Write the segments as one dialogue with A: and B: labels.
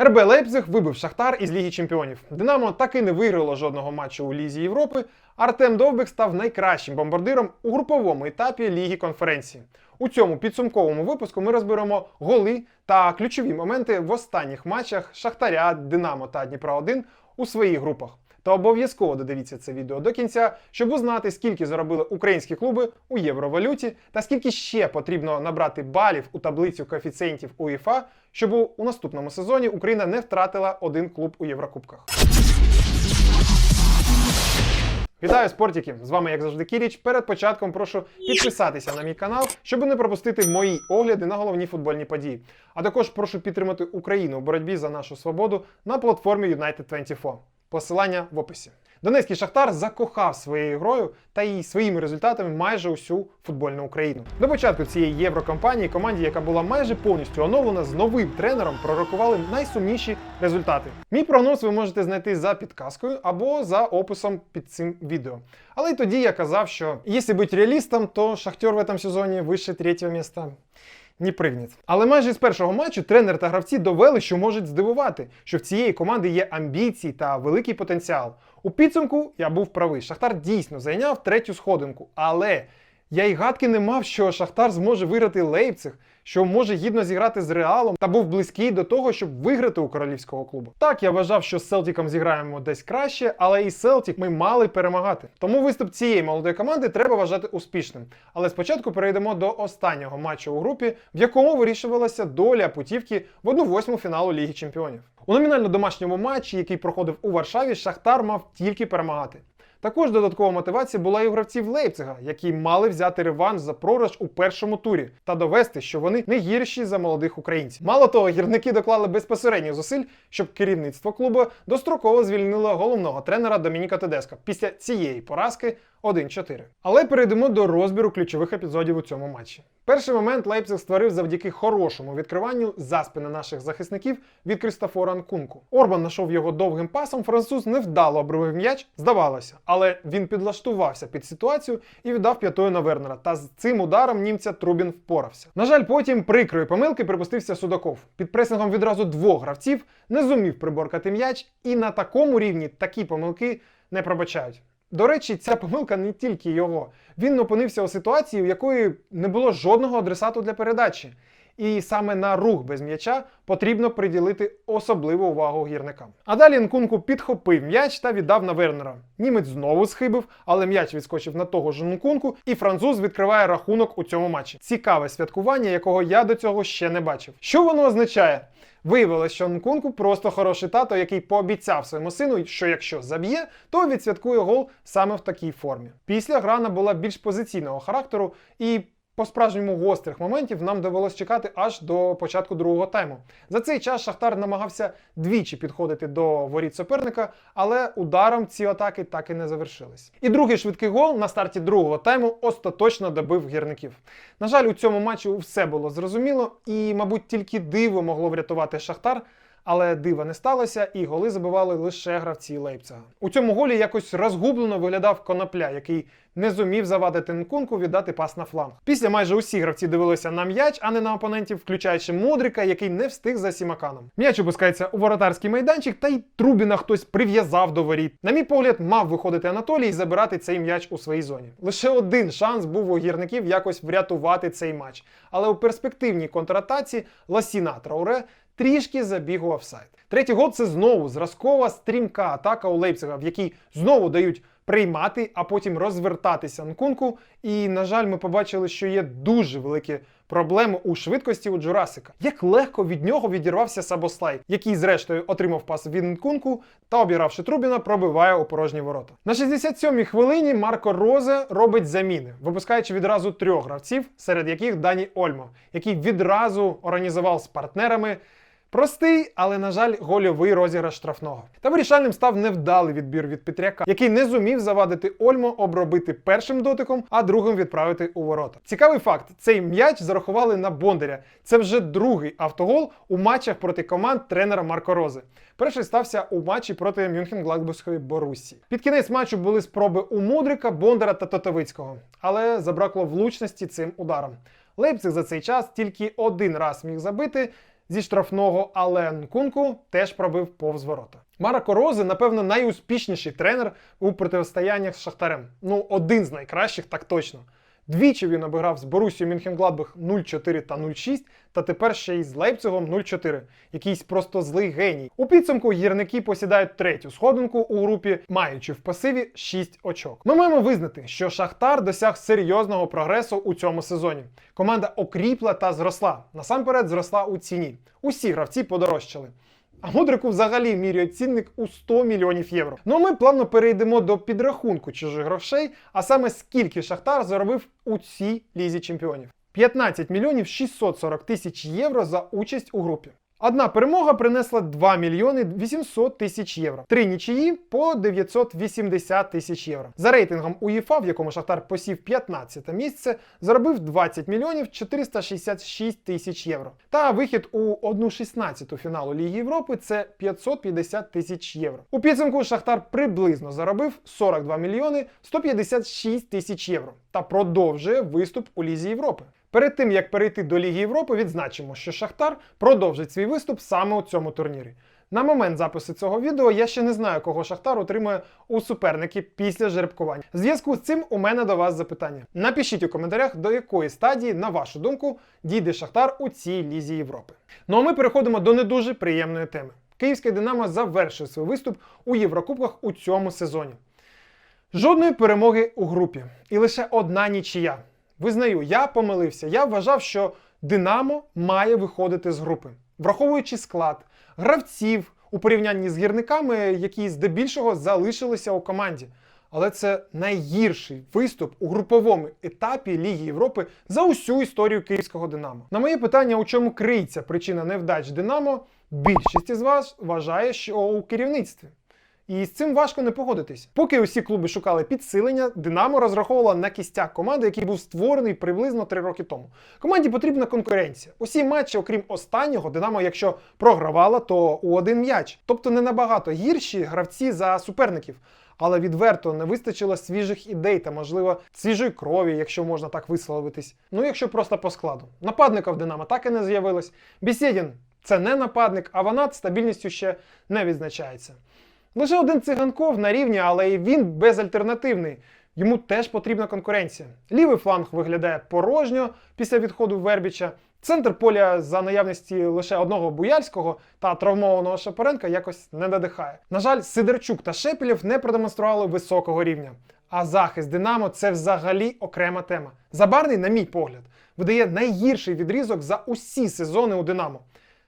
A: РБ Лейпциг вибив Шахтар із Ліги Чемпіонів. Динамо так і не виграло жодного матчу у Лізі Європи. Артем Довбик став найкращим бомбардиром у груповому етапі Ліги конференції. У цьому підсумковому випуску ми розберемо голи та ключові моменти в останніх матчах Шахтаря, Динамо та Дніпра 1 у своїх групах. Та обов'язково додивіться це відео до кінця, щоб узнати, скільки заробили українські клуби у євровалюті та скільки ще потрібно набрати балів у таблицю коефіцієнтів УЄФА, щоб у- наступному сезоні Україна не втратила один клуб у Єврокубках. Вітаю, спортики! З вами, як завжди, Кіріч. Перед початком прошу підписатися на мій канал, щоб не пропустити мої огляди на головні футбольні події. А також прошу підтримати Україну у боротьбі за нашу свободу на платформі United24. Посилання в описі. Донецький Шахтар закохав своєю грою та і своїми результатами майже усю футбольну Україну. До початку цієї єврокампанії команді, яка була майже повністю оновлена з новим тренером, пророкували найсумніші результати. Мій прогноз ви можете знайти за підказкою або за описом під цим відео. Але й тоді я казав, що якщо бути реалістом, то Шахтер в цьому сезоні вище третього місця не пригнет. Але майже з першого матчу тренер та гравці довели, що можуть здивувати, що в цієї команди є амбіції та великий потенціал. У підсумку я був правий. Шахтар дійсно зайняв третю сходинку, але я й гадки не мав, що Шахтар зможе виграти Лейпциг, що може гідно зіграти з Реалом та був близький до того, щоб виграти у королівського клубу. Так, я вважав, що з Селтіком зіграємо десь краще, але і Селтік ми мали перемагати. Тому виступ цієї молодої команди треба вважати успішним. Але спочатку перейдемо до останнього матчу у групі, в якому вирішувалася доля путівки в 1-8 фіналу Ліги Чемпіонів. У номінально домашньому матчі, який проходив у Варшаві, Шахтар мав тільки перемагати. Також додаткова мотивація була і у гравців Лейпцига, які мали взяти реванш за програш у першому турі та довести, що вони не гірші за молодих українців. Мало того, гірники доклали безпосередньо зусиль, щоб керівництво клубу достроково звільнило головного тренера Домініка Тедеска після цієї поразки 1-4. Але перейдемо до розбіру ключових епізодів у цьому матчі. Перший момент Лейпциг створив завдяки хорошому відкриванню за спини наших захисників від Крістофора Нкунку. Орбан знайшов його довгим пасом, француз невдало обривив м'яч, здавалося, але він підлаштувався під ситуацію і віддав п'ятою на Вернера. Та з цим ударом німця Трубін впорався. На жаль, потім прикрої помилки припустився Судаков. Під пресингом відразу двох гравців не зумів приборкати м'яч, і на такому рівні такі помилки не пробачають. До речі, ця помилка не тільки його. Він опинився у ситуації, в якої не було жодного адресату для передачі. І саме на рух без м'яча потрібно приділити особливу увагу гірникам. А далі Нкунку підхопив м'яч та віддав на Вернера. Німець знову схибив, але м'яч відскочив на того ж Нкунку, і француз відкриває рахунок у цьому матчі. Цікаве святкування, якого я до цього ще не бачив. Що воно означає? Виявилось, що Нкунку просто хороший тато, який пообіцяв своєму сину, що якщо заб'є, то відсвяткує гол саме в такій формі. Після гра була більш позиційного характеру і. По-справжньому гострих моментів нам довелось чекати аж до початку другого тайму. За цей час Шахтар намагався двічі підходити до воріт суперника, але ударом ці атаки так і не завершились. І другий швидкий гол на старті другого тайму остаточно добив гірників. На жаль, у цьому матчі все було зрозуміло, і, мабуть, тільки диво могло врятувати Шахтар. Але дива не сталося, і голи забивали лише гравці Лейпцига. У цьому голі якось розгублено виглядав конопля, який не зумів завадити Нкунку віддати пас на фланг. Після майже усі гравці дивилися на м'яч, а не на опонентів, включаючи Мудрика, який не встиг за сімаканом. М'яч опускається у воротарський майданчик, та й Трубіна хтось прив'язав до воріт. На мій погляд, мав виходити Анатолій і забирати цей м'яч у своїй зоні. Лише один шанс був у гірників якось врятувати цей матч. Але у перспективній контратаці Ласіна Трауре трішки забіг у офсайд. Третій гол це знову зразкова стрімка атака у Лейпцига, в якій знову дають приймати, а потім розвертатися Нкунку. І, на жаль, ми побачили, що є дуже великі проблеми у швидкості у Джурасика. Як легко від нього відірвався Сабослай, який, зрештою, отримав пас від Нкунку та, обіравши Трубіна, пробиває у порожні ворота. На 67-й хвилині Марко Розе робить заміни, випускаючи відразу трьох гравців, серед яких Дані Ольмо, який відразу організував з партнерами. Простий, але, на жаль, гольовий розіграш штрафного. Та вирішальним став невдалий відбір від Петряка, який не зумів завадити Ольмо обробити першим дотиком, а другим відправити у ворота. Цікавий факт: цей м'яч зарахували на Бондаря. Це вже другий автогол у матчах проти команд тренера Марко Рози. Перший стався у матчі проти Мюнхен-Гладбурзької Борусі. Під кінець матчу були спроби у Мудрика, Бондара та Тотовицького, але забракло влучності цим ударом. Лейпциг за цей час тільки один раз міг забити. Зі штрафного, Ален Кунку теж пробив повз ворота. Марко Розе, напевно, найуспішніший тренер у протистояннях з Шахтарем. Ну, один з найкращих, так точно. Двічі він обіграв з Борусією Мюнхенгладбах 0-4 та 0-6, та тепер ще й з Лейпцигом 0-4. Якийсь просто злий геній. У підсумку гірники посідають третю сходинку у групі, маючи в пасиві 6 очок. Ми маємо визнати, що Шахтар досяг серйозного прогресу у цьому сезоні. Команда окріпла та зросла. Насамперед зросла у ціні. Усі гравці подорожчали. А мудрику взагалі міряє цінник у 100 мільйонів євро. Ну а ми плавно перейдемо до підрахунку чужих грошей, а саме скільки Шахтар заробив у цій лізі чемпіонів. 15 мільйонів 640 тисяч євро за участь у групі. Одна перемога принесла 2 мільйони 800 тисяч євро. Три нічиї по 980 тисяч євро. За рейтингом УЄФА, в якому Шахтар посів 15 місце, заробив 20 мільйонів 466 тисяч євро. Та вихід у 1-16 фіналу Ліги Європи це 550 тисяч євро. У підсумку Шахтар приблизно заробив 42 мільйони 156 тисяч євро та продовжує виступ у Лізі Європи. Перед тим як перейти до Ліги Європи, відзначимо, що Шахтар продовжить свій виступ саме у цьому турнірі. На момент запису цього відео я ще не знаю, кого Шахтар отримує у суперники після жеребкування. В зв'язку з цим у мене до вас запитання. Напишіть у коментарях, до якої стадії, на вашу думку, дійде Шахтар у цій лізі Європи. Ну а ми переходимо до не дуже приємної теми. Київське Динамо завершує свій виступ у Єврокубках у цьому сезоні. Жодної перемоги у групі і лише одна нічия. Визнаю, я помилився. Я вважав, що Динамо має виходити з групи, враховуючи склад гравців у порівнянні з гірниками, які здебільшого залишилися у команді. Але це найгірший виступ у груповому етапі Ліги Європи за усю історію київського Динамо. На моє питання, у чому криється причина невдач Динамо, більшість із вас вважає, що у керівництві. І з цим важко не погодитись. Поки усі клуби шукали підсилення, Динамо розраховувала на кістяк команди, який був створений приблизно 3 роки тому. Команді потрібна конкуренція. Усі матчі, окрім останнього, Динамо, якщо програвала, то у один м'яч. Тобто не набагато гірші гравці за суперників. Але відверто не вистачило свіжих ідей та, можливо, свіжої крові, якщо можна так висловитись. Ну, якщо просто по складу. Нападника в Динамо так і не з'явилось. Бісєдін це не нападник, а Ванат стабільністю ще не відзначається. Лише один циганков на рівні, але і він безальтернативний. Йому теж потрібна конкуренція. Лівий фланг виглядає порожньо після відходу Вербіча. Центр поля за наявності лише одного Буяльського та травмованого Шапоренка якось не надихає. На жаль, Сидорчук та Шепелєв не продемонстрували високого рівня. А захист Динамо це взагалі окрема тема. Забарний, на мій погляд, видає найгірший відрізок за усі сезони у Динамо.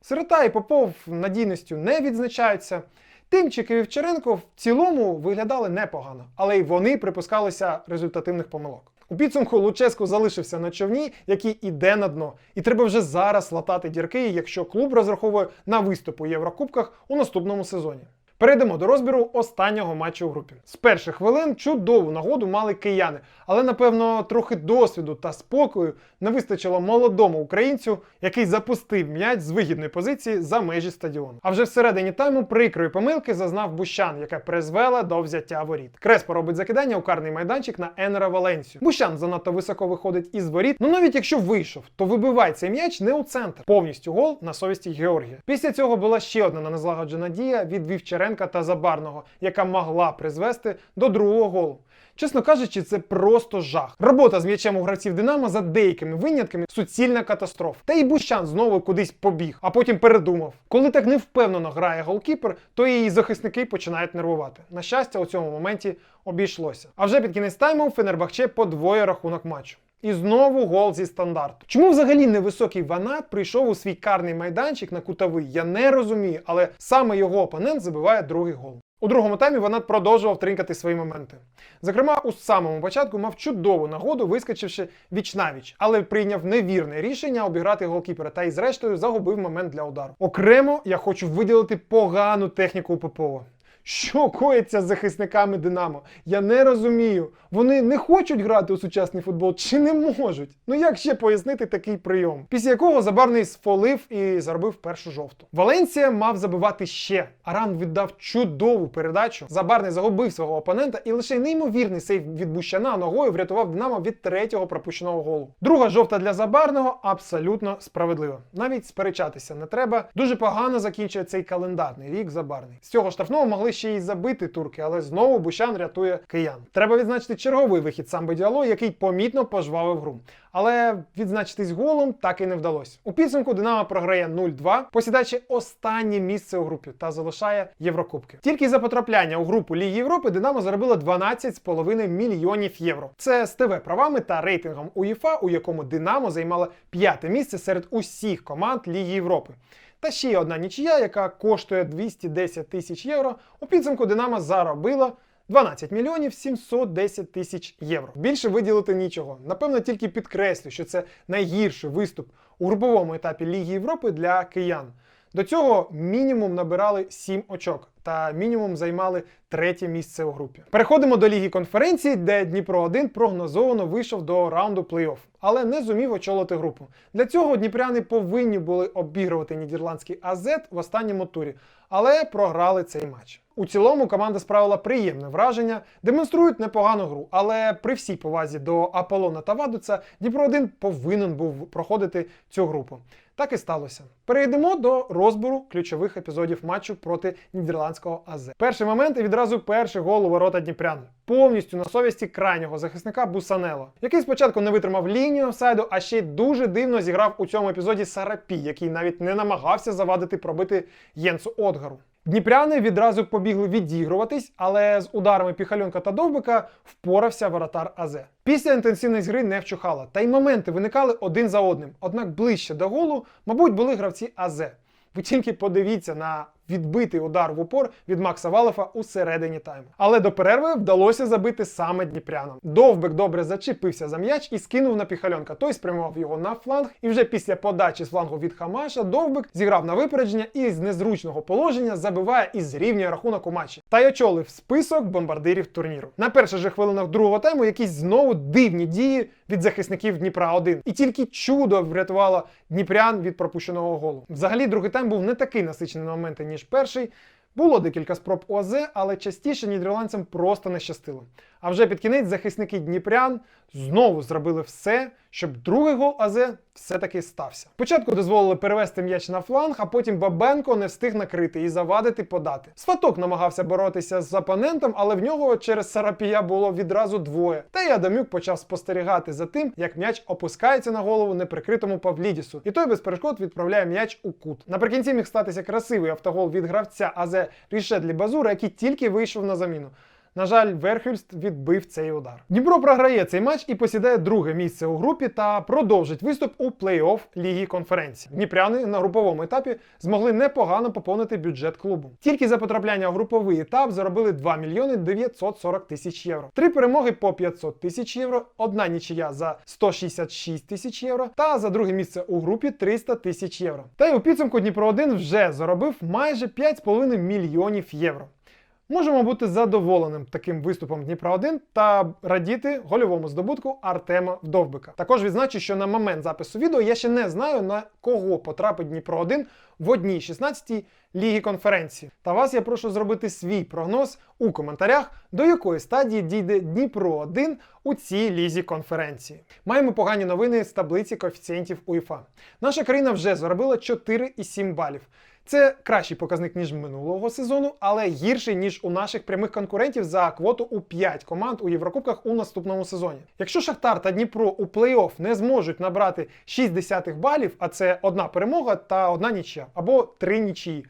A: Сирота і Попов надійністю не відзначаються. Тимчик і Вівчаренко в цілому виглядали непогано, але й вони припускалися результативних помилок. У підсумку Луческу залишився на човні, який іде на дно, і треба вже зараз латати дірки, якщо клуб розраховує на виступ у Єврокубках у наступному сезоні. Перейдемо до розбіру останнього матчу у групі. З перших хвилин чудову нагоду мали кияни, але напевно трохи досвіду та спокою не вистачило молодому українцю, який запустив м'яч з вигідної позиції за межі стадіону. А вже всередині тайму прикрої помилки зазнав Бущан, яка призвела до взяття воріт. Креспо робить закидання у карний майданчик на Енера Валенсію. Бущан занадто високо виходить із воріт. Ну навіть якщо вийшов, то вибивай цей м'яч не у центр. Повністю гол на совісті Георгія. Після цього була ще одна незлагоджена дія від Вівчаренка та Забарного, яка могла призвести до другого голу. Чесно кажучи, це просто жах. Робота з м'ячем у гравців Динамо за деякими винятками суцільна катастрофа. Та й Бущан знову кудись побіг, а потім передумав. Коли так невпевнено грає голкіпер, то і захисники починають нервувати. На щастя, у цьому моменті обійшлося. А вже під кінець тайму Фенербахче подвоє рахунок матчу. І знову гол зі стандарту. Чому взагалі невисокий Ванат прийшов у свій карний майданчик на кутовий? Я не розумію, але саме його опонент забиває другий гол. У другому таймі Ванат продовжував тринкати свої моменти. Зокрема, у самому початку мав чудову нагоду, вискочивши віч-навіч, але прийняв невірне рішення обіграти голкіпера та й зрештою загубив момент для удару. Окремо я хочу виділити погану техніку у Попова. Що коїться з захисниками Динамо? Я не розумію. Вони не хочуть грати у сучасний футбол чи не можуть? Ну як ще пояснити такий прийом? Після якого забарний сфолив і заробив першу жовту. Валенсія мав забивати ще. Аран віддав чудову передачу. Забарний загубив свого опонента, і лише неймовірний сейф від Бущана ногою врятував Динамо від третього пропущеного голу. Друга жовта для Забарного абсолютно справедлива. Навіть сперечатися не треба. Дуже погано закінчує цей календарний рік Забарний. З цього штрафного могли ще й забити турки, але знову Бущан рятує киян. Треба відзначити черговий вихід самби Діало, який помітно пожвавив гру. Але відзначитись голом так і не вдалося. У підсумку Динамо програє 0-2, посідаючи останнє місце у групі та залишає Єврокубки. Тільки за потрапляння у групу Ліги Європи Динамо заробило 12,5 мільйонів євро. Це з ТВ правами та рейтингом УЄФА, у якому Динамо займало п'яте місце серед усіх команд Ліги Європи. Та ще одна нічия, яка коштує 210 тисяч євро. У підсумку Динамо заробила 12 мільйонів 710 тисяч євро. Більше виділити нічого. Напевно, тільки підкреслю, що це найгірший виступ у груповому етапі Ліги Європи для киян. До цього мінімум набирали 7 очок та мінімум займали третє місце у групі. Переходимо до Ліги конференції, де Дніпро 1 прогнозовано вийшов до раунду плей-офф, але не зумів очолити групу. Для цього дніпряни повинні були обігрувати нідерландський АЗ в останньому турі, але програли цей матч. У цілому команда справила приємне враження, демонструють непогану гру, але при всій повазі до Аполлона та Вадуца Дніпро 1 повинен був проходити цю групу. Так і сталося. Перейдемо до розбору ключових епізодів матчу проти нідерландського АЗ. Перший момент і відразу перший гол у ворота Дніпрян. Повністю на совісті крайнього захисника Бусанело, який спочатку не витримав лінію офсайду, а ще й дуже дивно зіграв у цьому епізоді Сарапі, який навіть не намагався завадити пробити Єнсу Одгару. Дніпряни відразу побігли відігруватись, але з ударами Піхальонка та Довбика впорався воротар АЗ. Після інтенсивність гри не вчухала, та й моменти виникали один за одним. Однак ближче до голу, мабуть, були гравці АЗ. Ви тільки подивіться на відбитий удар в упор від Макса Валефа у середині тайму. Але до перерви вдалося забити саме дніпрянам. Довбик добре зачепився за м'яч і скинув на піхальонка. Той спрямував його на фланг, і вже після подачі з флангу від Хамаша Довбик зіграв на випередження і з незручного положення забиває і зрівнює рахунок у матчі. Та й очолив список бомбардирів турніру. На перших же хвилинах другого тайму якісь знову дивні дії від захисників Дніпра 1 І тільки чудо врятувало Дніпрян від пропущеного голу. Взагалі, другий тайм був не такий насичений на моменти, ніж перший. Було декілька спроб ОАЗ, але частіше нідерландцям просто не щастило. А вже під кінець захисники Дніпрян знову зробили все, щоб другий гол АЗ все-таки стався. Спочатку дозволили перевести м'яч на фланг, а потім Бабенко не встиг накрити і завадити подати. Сваток намагався боротися з опонентом, але в нього через Сарапія було відразу двоє. Та й Адамюк почав спостерігати за тим, як м'яч опускається на голову неприкритому Павлідісу, і той без перешкод відправляє м'яч у кут. Наприкінці міг статися красивий автогол від гравця АЗ Рішедлі Базура, який тільки вийшов на заміну. На жаль, Верхюльст відбив цей удар. Дніпро програє цей матч і посідає друге місце у групі та продовжить виступ у плей-офф Ліги конференції. Дніпряни на груповому етапі змогли непогано поповнити бюджет клубу. Тільки за потрапляння у груповий етап заробили 2 мільйони 940 тисяч євро. Три перемоги по 500 тисяч євро, одна нічия за 166 тисяч євро та за друге місце у групі 300 тисяч євро. Та й у підсумку Дніпро 1 вже заробив майже 5,5 мільйонів євро. Можемо бути задоволеним таким виступом Дніпра 1 та радіти гольовому здобутку Артема Вдовбика. Також відзначу, що на момент запису відео я ще не знаю на кого потрапить Дніпро 1 в одній 16-й лігі конференції. Та вас я прошу зробити свій прогноз у коментарях, до якої стадії дійде Дніпро 1 у цій лізі конференції. Маємо погані новини з таблиці коефіцієнтів УЄФА. Наша країна вже заробила 4,7 балів. Це кращий показник ніж минулого сезону, але гірший ніж у наших прямих конкурентів за квоту у 5 команд у Єврокубках у наступному сезоні. Якщо Шахтар та Дніпро у плей-офф не зможуть набрати 6 десятих балів, а це одна перемога та одна нічия, або три нічії,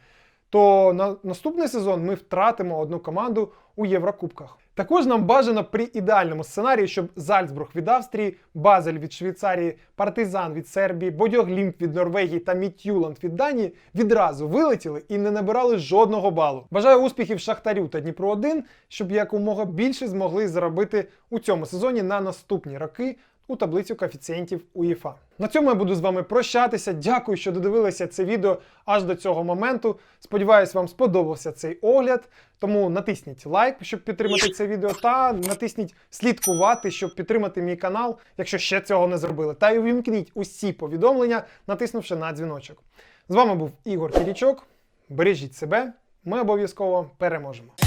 A: то на наступний сезон ми втратимо одну команду у Єврокубках. Також нам бажано при ідеальному сценарії, щоб Зальцбург від Австрії, Базель від Швейцарії, Партизан від Сербії, Бодьоглімп від Норвегії та Мітюланд від Данії відразу вилетіли і не набирали жодного балу. Бажаю успіхів Шахтарю та Дніпро 1 щоб якомога більше змогли заробити у цьому сезоні на наступні роки у таблицю коефіцієнтів УЄФА. На цьому я буду з вами прощатися. Дякую, що додивилися це відео аж до цього моменту. Сподіваюсь, вам сподобався цей огляд. Тому натисніть лайк, щоб підтримати це відео, та натисніть слідкувати, щоб підтримати мій канал, якщо ще цього не зробили. Та й увімкніть усі повідомлення, натиснувши на дзвіночок. З вами був Ігор Кірічок. Бережіть себе, ми обов'язково переможемо.